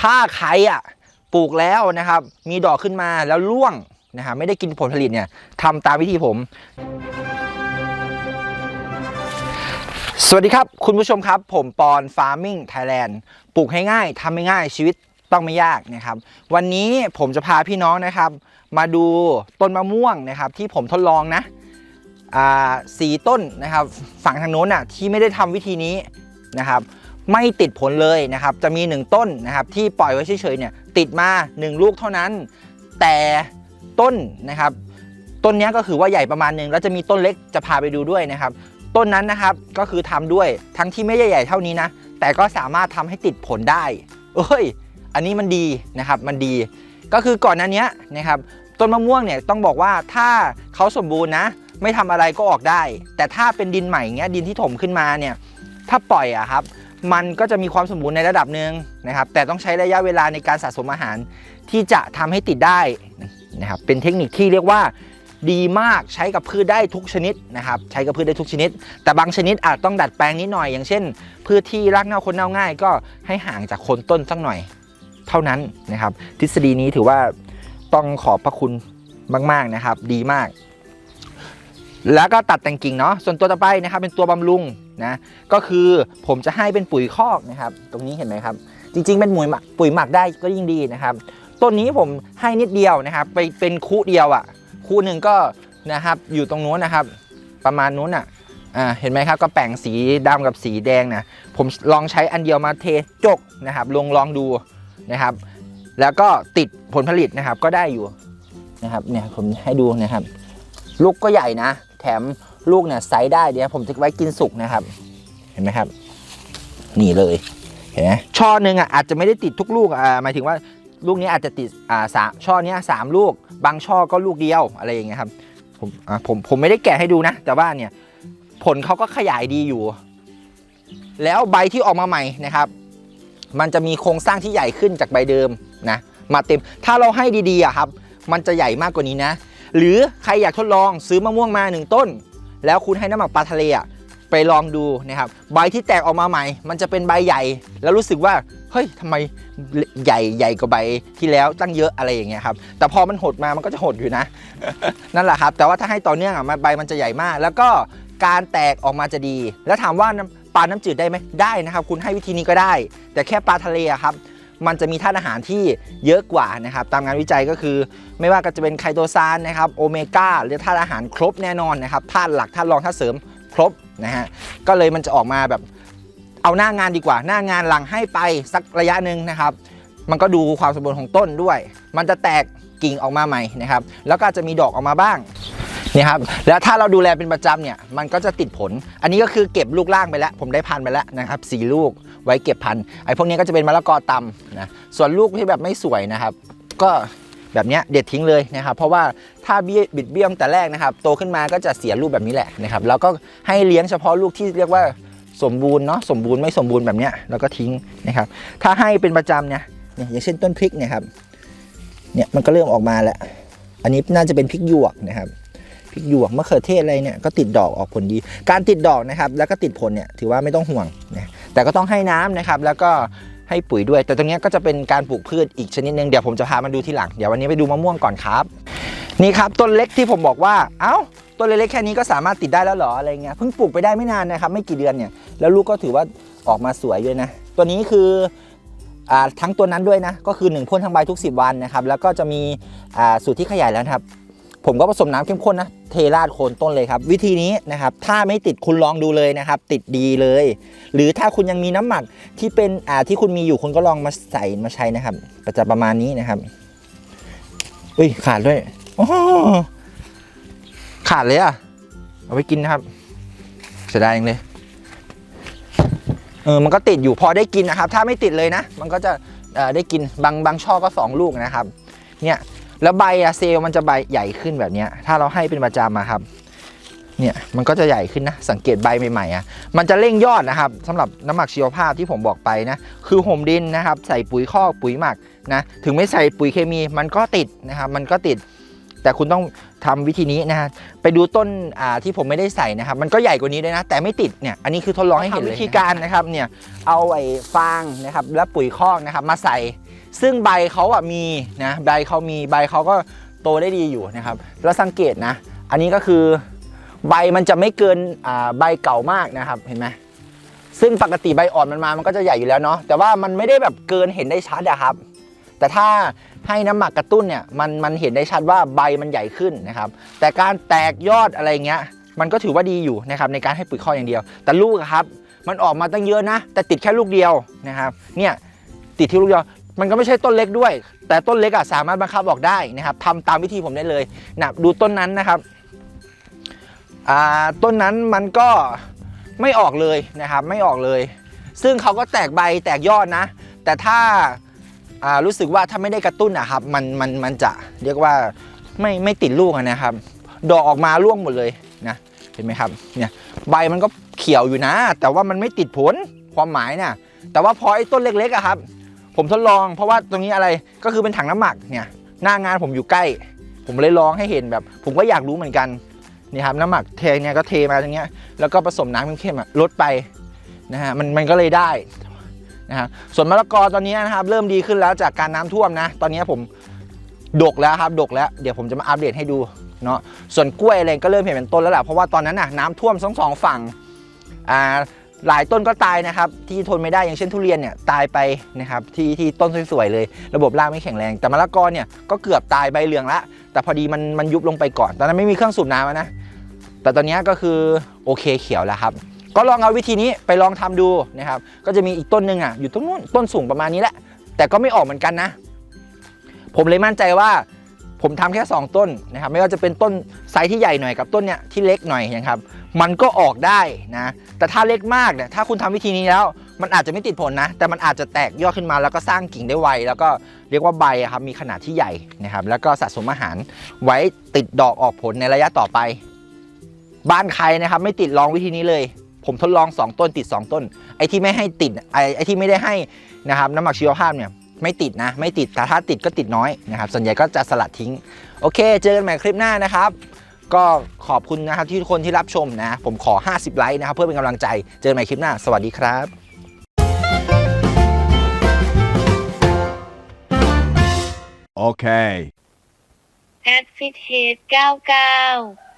ถ้าใครอะปลูกแล้วนะครับ มีดอกขึ้นมาแล้วร่วงนะครับไม่ได้กินผลผลิตเนี่ยทำตามวิธีผม สวัสดีครับ คุณผู้ชมครับ ผมปอน Farming Thailand ปลูกให้ง่ายทำให้ง่ายชีวิตต้องไม่ยากนะครับ วันนี้ผมจะพาพี่น้องนะครับ มาดูต้นมะม่วงนะครับ ที่ผมทดลองนะอ่าสีต้นนะครับ ฝั่งทางโน้นอะที่ไม่ได้ทำวิธีนี้นะครับ ไม่ติดผลเลยนะครับ จะมี 1 ต้นนะครับที่ปล่อยไว้เฉยๆเนี่ยติดมา 1 ลูกเท่านั้น แต่ต้นนะครับต้นนี้ก็คือว่าใหญ่ประมาณหนึงแล้วจะมีต้นเล็กจะพาไปดูด้วยนะครับ ต้นนั้นนะครับก็คือทำด้วยทั้งที่ไม่ใหญ่เท่านี้นะ แต่ก็สามารถทำให้ติดผลได้เอ้ย อันนี้มันดีนะครับมันดี ก็คือก่อนหน้านี้นะครับต้นมะม่วงเนี่ยต้องบอกว่าถ้าเขาสมบูรณ์นะ ไม่ทำอะไรก็ออกได้ แต่ถ้าเป็นดินใหม่เงี้ยดินที่ถมขึ้นมาเนี่ยถ้าปล่อยอะครับ มันก็จะมีความสมบูรณ์ในระดับหนึ่งนะครับ แต่ต้องใช้ระยะเวลาในการสะสมอาหารที่จะทำให้ติดได้นะครับ เป็นเทคนิคที่เรียกว่าดีมากใช้กับพืชได้ทุกชนิดนะครับ ใช้กับพืชได้ทุกชนิด แต่บางชนิดอาจต้องดัดแปลงนิดหน่อย อย่างเช่น พืชที่รากเน่าคนเน่าง่าย ก็ให้ห่างจากโคนต้นสักหน่อย เท่านั้นนะครับ ทฤษฎีนี้ถือว่าต้องขอบพระคุณมาก ๆนะครับ ดีมาก แล้วก็ตัดแต่งกิ่งเนาะส่วนตัวต่อไปนะครับเป็นตัวบำรุงนะก็คือผมจะให้เป็นปุ๋ยคอกนะครับตรงนี้เห็นไหมครับ จริง ๆ เป็นปุ๋ยหมักปุ๋ยหมักได้ก็ยิ่งดีนะครับต้นนี้ผมให้นิดเดียวนะครับ ไปเป็นคู่เดียวอะ่ะ คู่หนึ่งก็นะครับอยู่ตรงนู้นนะครับ ประมาณนู้นอะอ่าเห็นไหมครับก็แป่งสีดำกับสีแดงนะผมลองใช้อันเดียวมาเทจกนะครับ ลงลองดูนะครับ แล้วก็ติดผลผลิตนะครับก็ได้อยู่นะครับเนี่ยผมให้ดูนะครับ ลูกก็ใหญ่นะ แถมลูกเนี่ยไซส์ได้เดี๋ยวผมจะไว้กินสุกนะครับ เห็นไหมครับ นี่เลยเห็นไหมช่อหนึ่งอะอาจจะไม่ได้ติดทุกลูกอ่าหมายถึงว่าลูกนี้อาจจะติดอ่าสามช่อเนี้ยสามลูก บางช่อก็ลูกเดียวอะไรอย่างเงี้ยครับผมอ่าผมผมไม่ได้แกะให้ดูนะ แต่ว่าเนี่ยผลเขาก็ขยายดีอยู่ แล้วใบที่ออกมาใหม่นะครับ มันจะมีโครงสร้างที่ใหญ่ขึ้นจากใบเดิมนะมาเต็มถ้าเราให้ดีๆอะครับ มันจะใหญ่มากกว่านี้นะ หรือใครอยากทดลองซื้อมะม่วงมาหนึ่งต้น แล้วคุณให้น้ำหมักปลาทะเลอะไปลองดูนะครับใบที่แตกออกมาใหม่ มันจะเป็นใบใหญ่ แล้วรู้สึกว่าเฮ้ยทำไมใหญ่ใหญ่กว่าใบที่แล้วตั้งเยอะอะไรอย่างเงี้ยครับแต่พอมันหดมามันก็จะหดอยู่นะ นั่นแหละครับ แต่ว่าถ้าให้ต่อเนื่องอะใบมันจะใหญ่มาก แล้วก็การแตกออกมาจะดี แล้วถามว่าน้ำปลาน้ำจืดได้ไหมได้นะครับ คุณให้วิธีนี้ก็ได้ แต่แค่ปลาทะเลอะครับ มันจะมีธาตุอาหารที่เยอะกว่านะครับตามงานวิจัยก็คือ ไม่ว่าก็จะเป็นไคโตซานนะครับโอเมก้าหรือธาตุอาหารครบแน่นอนนะครับธาตุหลักธาตุรองธาตุเสริมครบนะฮะก็เลยมันจะออกมาแบบเอาหน้างานดีกว่า หน้างานหลังให้ไปสักระยะหนึ่งนะครับมันก็ดูความสมบูรณ์ของต้นด้วย มันจะแตกกิ่งออกมาใหม่นะครับ แล้วก็จะมีดอกออกมาบ้าง นี่ครับแล้วถ้าเราดูแลเป็นประจำเนี่ยมันก็จะติดผล อันนี้ก็คือเก็บลูกล่างไปแล้ว ผมได้พันไปแล้วนะครับสี่ลูกไว้เก็บพันไอ้พวกนี้ก็จะเป็นมะละกอตำนะส่วนลูกที่แบบไม่สวยนะครับ ก็แบบเนี้ยเด็ดทิ้งเลยนะครับ เพราะว่าถ้าเบี้ยบิดเบี้ยมแต่แรกนะครับ โตขึ้นมาก็จะเสียรูปแบบนี้แหละนะครับแล้วก็ให้เลี้ยงเฉพาะลูกที่เรียกว่าสมบูรณ์เนาะสมบูรณ์ไม่สมบูรณ์แบบเนี้ยแล้วก็ทิ้งนะครับ ถ้าให้เป็นประจำเนี่ยเนี่ยอย่างเช่นต้นพริกเนี่ยครับเนี่ยมันก็เริ่มออกมาแล้ว อันนี้น่าจะเป็นพริกหยวกนะครับ พริกหยวกมะเขือเทศอะไรเนี่ยก็ติดดอกออกผลดี การติดดอกนะครับแล้วก็ติดผลเนี่ยถือว่าไม่ต้องห่วงนะแต่ก็ต้องให้น้ำนะครับแล้วก็ให้ปุ๋ยด้วย แต่ตรงนี้ก็จะเป็นการปลูกพืชอีกชนิดหนึงเดี๋ยวผมจะพามาดูทีหลังเดี๋ยววันนี้ไปดูมะม่วงก่อนครับ นี่ครับต้นเล็กที่ผมบอกว่าเอ้าต้นเล็กๆแค่นี้ก็สามารถติดได้แล้วหรออะไรเงี้ยเพิ่งปลูกไปได้ไม่นานนะครับไม่กี่เดือนเนี่ยแล้วลูกก็ถือว่าออกมาสวยด้วยนะ ตัวนี้คืออ่าทั้งตัวนั้นด้วยนะก็คือ1พ่นทั้งใบทุก 10 วันนะครับแล้วก็จะมีอ่าสูตรที่ขยายแล้วนะครับ ผมก็ผสมน้ำเข้มข้นนะ เทราดโคนต้นเลยครับ วิธีนี้นะครับ ถ้าไม่ติดคุณลองดูเลยนะครับ ติดดีเลย หรือถ้าคุณยังมีน้ำหมักที่เป็นอ่าที่คุณมีอยู่คุณก็ลองมาใส่มาใช้นะครับจะประมาณนี้นะครับอุ้ยขาดด้วยโอ้ขาดเลยอะ เอาไปกินนะครับเสียดายจังเลยเออมันก็ติดอยู่พอได้กินนะครับ ถ้าไม่ติดเลยนะ มันก็จะอ่อได้กินบางบางช่อก็ 2 ลูกนะครับ เนี่ย แล้วใบอะเซลล์มันจะใบใหญ่ขึ้นแบบนี้ถ้าเราให้เป็นประจำอะครับเนี่ยมันก็จะใหญ่ขึ้นนะ สังเกตใบใหม่ๆอะมันจะเร่งยอดนะครับสำหรับน้ำหมักชีวภาพที่ผมบอกไปนะ คือห่มดินนะครับ ใส่ปุ๋ยคอกปุ๋ยหมักนะถึงไม่ใส่ปุ๋ยเคมีมันก็ติดนะครับ มันก็ติด แต่คุณต้องทำวิธีนี้นะฮะไปดูต้นอ่าที่ผมไม่ได้ใส่นะครับ มันก็ใหญ่กว่านี้ด้วยนะ แต่ไม่ติดเนี่ยอันนี้คือทดลองให้เห็นเลยวิธีการนะครับเนี่ยเอาไอ้ฟางนะครับและปุ๋ยคอกนะครับมาใส่ ซึ่งใบเขาอะมีนะใบเขามีใบเขาก็โตได้ดีอยู่นะครับ แล้วสังเกตนะ อันนี้ก็คือใบมันจะไม่เกินใบเก่ามากนะครับเห็นไหมซึ่งปกติใบอ่อนมันมามันก็จะใหญ่อยู่แล้วเนาะแต่ว่ามันไม่ได้แบบเกินเห็นได้ชัดอะครับ แต่ถ้าให้น้ำหมักกระตุ้นเนี่ยมันมันเห็นได้ชัดว่าใบมันใหญ่ขึ้นนะครับ แต่การแตกยอดอะไรเงี้ย มันก็ถือว่าดีอยู่นะครับในการให้ปุ๋ยข้ออย่างเดียว แต่ลูกครับ มันออกมาตั้งเยอะนะ แต่ติดแค่ลูกเดียวนะครับ เนี่ยติดที่ลูกเดียว มันก็ไม่ใช่ต้นเล็กด้วย แต่ต้นเล็กอะสามารถบังคับออกได้นะครับทำตามวิธีผมได้เลยนะดูต้นนั้นนะครับอ่าต้นนั้นมันก็ไม่ออกเลยนะครับไม่ออกเลย ซึ่งเขาก็แตกใบแตกยอดนะ แต่ถ้าอ่ารู้สึกว่าถ้าไม่ได้กระตุ้นอะครับมันมันมันจะเรียกว่าไม่ไม่ติดลูกนะครับ ดอกออกมาร่วงหมดเลยนะเห็นไหมครับเนี่ยใบมันก็เขียวอยู่นะ แต่ว่ามันไม่ติดผลความหมายนะแต่ว่าพอไอ้ต้นเล็กๆอะครับ ผมทดลองเพราะว่าตรงนี้อะไรก็คือเป็นถังน้ำหมักเนี่ยหน้างานผมอยู่ใกล้ ผมเลยลองให้เห็นแบบ ผมก็อยากรู้เหมือนกันนี่ครับน้ำหมักเทเนี่ยก็เทมาตรงเนี้ยแล้วก็ผสมน้ำเข้มๆลดไปนะฮะมันมันก็เลยได้นะฮะส่วนมะละกอตอนนี้นะครับเริ่มดีขึ้นแล้วจากการน้ำท่วมนะ ตอนนี้ผมดกแล้วครับดกแล้ว เดี๋ยวผมจะมาอัปเดตให้ดูเนาะส่วนกล้วยอะไรก็เริ่มเห็นเป็นต้นแล้วแหละเพราะว่าตอนนั้นน่ะน้ำท่วมทั้งสองฝั่งอ่า หลายต้นก็ตายนะครับ ที่ทนไม่ได้อย่างเช่นทุเรียนเนี่ยตายไปนะครับที่ที่ต้นสวยๆเลย ระบบรากไม่แข็งแรง แต่มะละกอเนี่ยก็เกือบตายใบเหลืองละ แต่พอดีมันมันยุบลงไปก่อนตอนนั้นไม่มีเครื่องสูบน้ำนะแต่ตอนนี้ก็คือโอเคเขียวแล้วครับ ก็ลองเอาวิธีนี้ไปลองทำดูนะครับ ก็จะมีอีกต้นหนึ่งอะอยู่ตรงนู้นต้นสูงประมาณนี้แหละแต่ก็ไม่ออกเหมือนกันนะ ผมเลยมั่นใจว่า ผมทำแค่ 2 ต้นนะครับไม่ว่าจะเป็นต้นไซส์ที่ใหญ่หน่อยกับต้นเนี้ยที่เล็กหน่อยนะครับมันก็ออกได้นะแต่ถ้าเล็กมากเนี่ยถ้าคุณทำวิธีนี้แล้ว มันอาจจะไม่ติดผลนะ แต่มันอาจจะแตกยอดขึ้นมาแล้วก็สร้างกิ่งได้ไว แล้วก็เรียกว่าใบครับมีขนาดที่ใหญ่นะครับแล้วก็สะสมอาหารไว้ติดดอกออกผลในระยะต่อไป บ้านใครนะครับไม่ติดลองวิธีนี้เลย ผมทดลอง 2 ต้นติด 2 ต้น ไอ้ที่ไม่ให้ติดไอ้ไอ้ที่ไม่ได้ให้นะครับน้ำหมักชีวภาพเนี่ย ไม่ติดนะ ไม่ติดแต่ถ้าติดก็ติดน้อยนะครับ ส่วนใหญ่ก็จะสลัดทิ้ง โอเค เจอกันใหม่คลิปหน้านะครับ ก็ขอบคุณนะครับที่ทุกคนที่รับชมนะ ผมขอ 50 ไลค์นะครับ เพื่อเป็นกำลังใจ เจอกันใหม่คลิปหน้า สวัสดีครับ Okay. แอดฟิตเฮด99